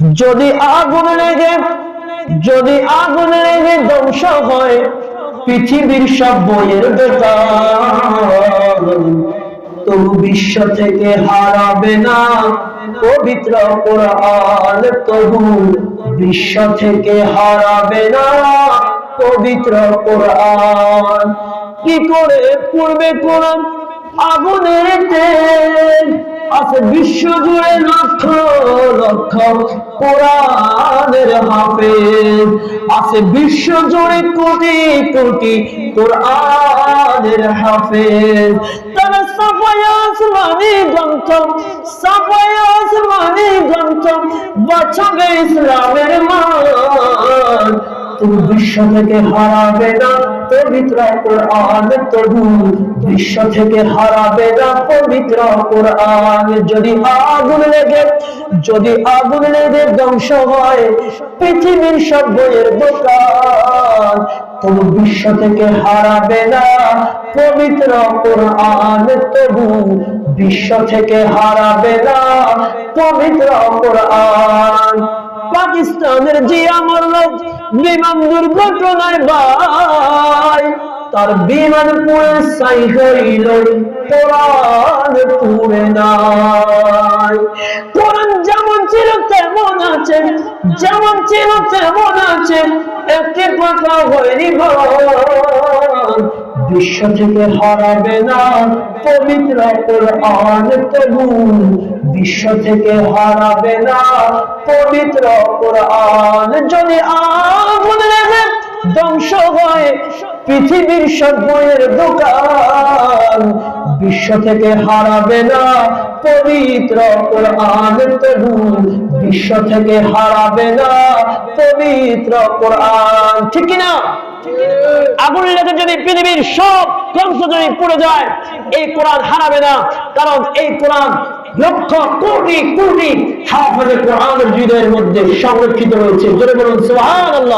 যদি আগুন লেগে, যদি আগুন লেগে ধ্বংস হয়, পৃথিবীর সব বইয়ের তবু বিশ্ব থেকে হারাবে না পবিত্র কোরআন তবু বিশ্ব থেকে হারাবে না পবিত্র কোরআন। কি করে পূর্বে কোরআন? আগুনের তেল আছে বিশ্ব জুড়ে লক্ষ লক্ষ কোরআনের হাফেজ। আছে বিশ্ব জুড়ে কোটি কোটি কোরআনের হাফেজ। তারা আসমানি গ্রন্থ গ্রন্থ বাঁচাবে ইসলামের মান। তুমি বিশ্ব থেকে হারাবে না। পবিত্র কোরআন তবু বিশ্ব থেকে হারাবে না পবিত্র কোরআন। যদি আগুন লেগে, যদি আগুন লেগে ধ্বংস হয়, পৃথিবীর সব বইয়ের দোকান। তবু বিশ্ব থেকে হারাবে না পবিত্র কোরআন তবু। বিশ্ব থেকে হারাবে না পবিত্র কোরআন। পাকিস্তানের যে আমার লোক বিমান দুর্ঘটনায় ভাই, তার বিমান পুরে সাই হইল, কোরআন পুরে নাই। কোরআন যেমন ছিল তেমন আছে, যেমন ছিল তেমন আছে, একটি কথা হয়নি ভাই। বিশ্ব থেকে হারাবে না। পবিত্র কোরআন তবু বিশ্ব থেকে হারাবে না। পবিত্র কোরআন যদি আগুন লেগে ধ্বংস হয়, পৃথিবীর সব বইয়ের দোকান বিশ্ব থেকে হারাবে না। পবিত্র কোরআন তবু বিশ্ব থেকে হারাবে না। পবিত্র কোরআন, ঠিক আগুন লেগে যদি পৃথিবীর সব ধ্বংস যদি পড়ে যায়, এই কোরআন হারাবে না। কারণ এই কোরআন লক্ষ কোটি কোটি হাফেজে কোরআন হৃদয়ের মধ্যে সংরক্ষিত রয়েছে। জোরে বলুন, সুবহানাল্লাহ।